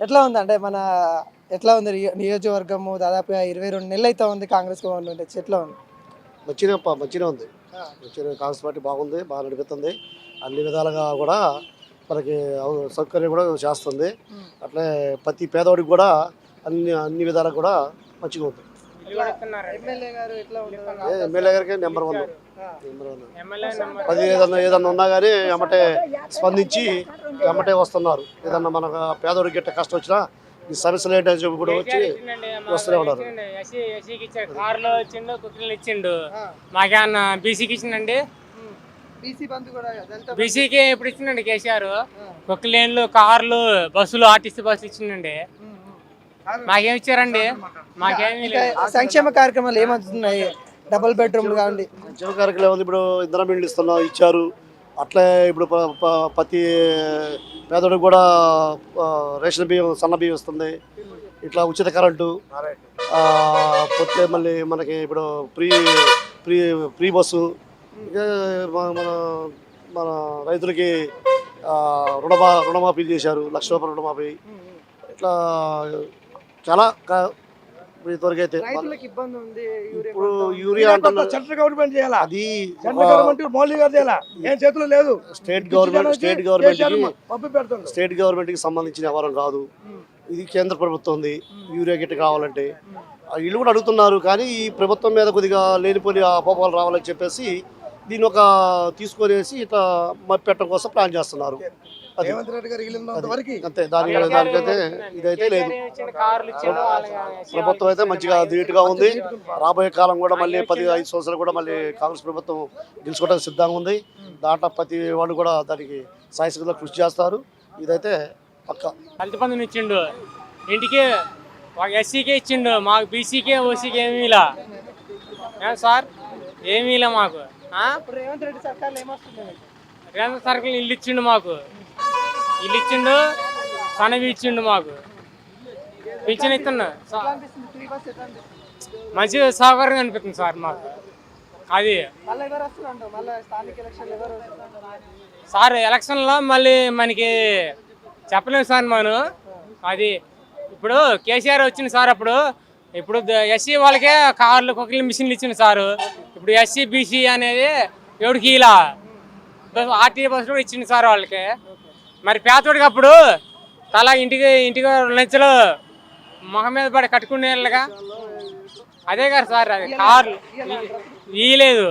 ఎట్లా ఉంది? అంటే మన ఎట్లా ఉంది నియో- నియోజకవర్గము? దాదాపుగా ఇరవై రెండు నెలలు అయితే ఉంది కాంగ్రెస్ గవర్నమెంట్ వచ్చి ఎట్లా ఉంది? మంచిగా మంచిగా ఉంది. మంచిగా కాంగ్రెస్ పార్టీ బాగుంది బాగా నడుపుతుంది. అన్ని విధాలుగా కూడా మనకి సౌకర్యం కూడా చేస్తుంది. అట్లే ప్రతి పేదవాడికి కూడా అన్ని అన్ని విధాలుగా కూడా మంచిగా ఉంది. ఎమ్మెల్యే గారికి number one. Number one. MLA number పది ఏదన్నా ఏదన్నా ఉన్నా కానీ ఎమ్మటే స్పందించి ఎమ్మటే వస్తున్నారు. ఏదన్నా మన పేదవాడికి గిట్ట కష్టం వచ్చినా ఈ సమస్యలు ఏంటని చెప్పి కూడా వచ్చి వస్తూనే ఉన్నారు. కార్లో ఇచ్చిండు కుక్కలు ఇచ్చిండు మాకేమన్నా బీసీకి దళిత బీసీకి ఎప్పుడు ఇచ్చిండండి కేసీఆర్. కుక్కలేన్లు కార్లు బస్సులు ఆర్టీసీ బస్సులు ఇచ్చిండండి మాకేం ఇచ్చారండి? మాకేమీ సంక్షేమ కార్యక్రమాలు ఏమవుతున్నాయి డబుల్ బెడ్రూమ్లు కావండి. ఉద్యోగ కార్యక్రమం ఉంది ఇప్పుడు ఇంధనం బిల్లు ఇస్తున్నా ఇచ్చారు. అట్లే ఇప్పుడు ప్రతి పేదోడికి కూడా రేషన్ బియ్యం సన్న బియ్యం వస్తుంది. ఇట్లా ఉచిత కరెంటు. పోతే మళ్ళీ మనకి ఇప్పుడు ఫ్రీ ఫ్రీ ఫ్రీ బస్సు. మన- మన రైతులకి రుణమా రుణమాఫీ చేశారు. లక్ష రూపాయల రుణమాఫీ. ఇట్లా చాలా అయితే రైతులకు ఇబ్బంది ఉంది యూరియా ఇప్పుడు. యూరియా సెంట్రల్ గవర్నమెంట్ చేయాలా? అది సెంట్రల్ గవర్నమెంట్ మోడీ గారు చేయాలా? ఏం చేతిలో లేదు. State government state government state గవర్నమెంట్కి సంబంధించిన వ్యవహారం కాదు ఇది కేంద్ర ప్రభుత్వం ఉంది. యూరియా గిట్ట కావాలంటే. వీళ్ళు కూడా అడుగుతున్నారు కానీ ఈ ప్రభుత్వం మీద కొద్దిగా లేనిపోని అపోపాలు రావాలని చెప్పేసి దీన్ని ఒక తీసుకొనేసి ఇట్లా మప్పెట్టడం కోసం ప్లాన్ చేస్తున్నారు. రేవంత్ రెడ్డి గారు వెళ్ళినంత వరకు అంతే దాని దానికైతే ఇదైతే లేదు. ప్రభుత్వం అయితే మంచిగా ధీటుగా ఉంది. రాబోయే కాలం కూడా మళ్ళీ పది ఐదు సంవత్సరాలు కూడా మళ్ళీ కాంగ్రెస్ ప్రభుత్వం గెలుచుకోవడానికి సిద్ధంగా ఉంది. దాంట్లో ప్రతి వాళ్ళు కూడా దానికి సాయశక్తిలో కృషి చేస్తారు. ఇదైతే పక్క. బంధుని ఇచ్చిండు. ఇంటికి ఒక ఎస్సీకే ఇచ్చిండు. మాకు బీసీకే ఓసీకే ఏమీ ఇలా. ఏం సార్? ఏమీ ఇలా మాకు. రేవంత్ రెడ్డి సర్కార్లు ఏమొస్తుంది? రేవంత్ సర్కిల్ ఇల్లు ఇచ్చిండు మాకు. ఇల్లు ఇచ్చిండు సనవి ఇచ్చిండు మాకు. పింఛన్ అనిపిస్తుంది మంచి సౌకర్యం అనిపిస్తుంది సార్ మాకు. అది. సార్ ఎలక్షన్లో మళ్ళీ మనకి చెప్పలేము సార్ మనం. అది ఇప్పుడు కేసీఆర్ వచ్చింది సార్ అప్పుడు. ఇప్పుడు ఎస్సీ వాళ్ళకే కార్లు కుక్కలు మిషన్లు ఇచ్చింది సారు. ఇప్పుడు ఎస్సీ బీసీ అనేది ఎవడికి ఇలా? ఆర్టీ బస్సు కూడా ఇచ్చింది సార్ వాళ్ళకి. మరి పేదోడికి అప్పుడు తల ఇంటికి ఇంటికి లంచ్లో మొహం మీద పడి కట్టుకునే అదే కదా సార్ అది కార్లు ఇయ్యలేదు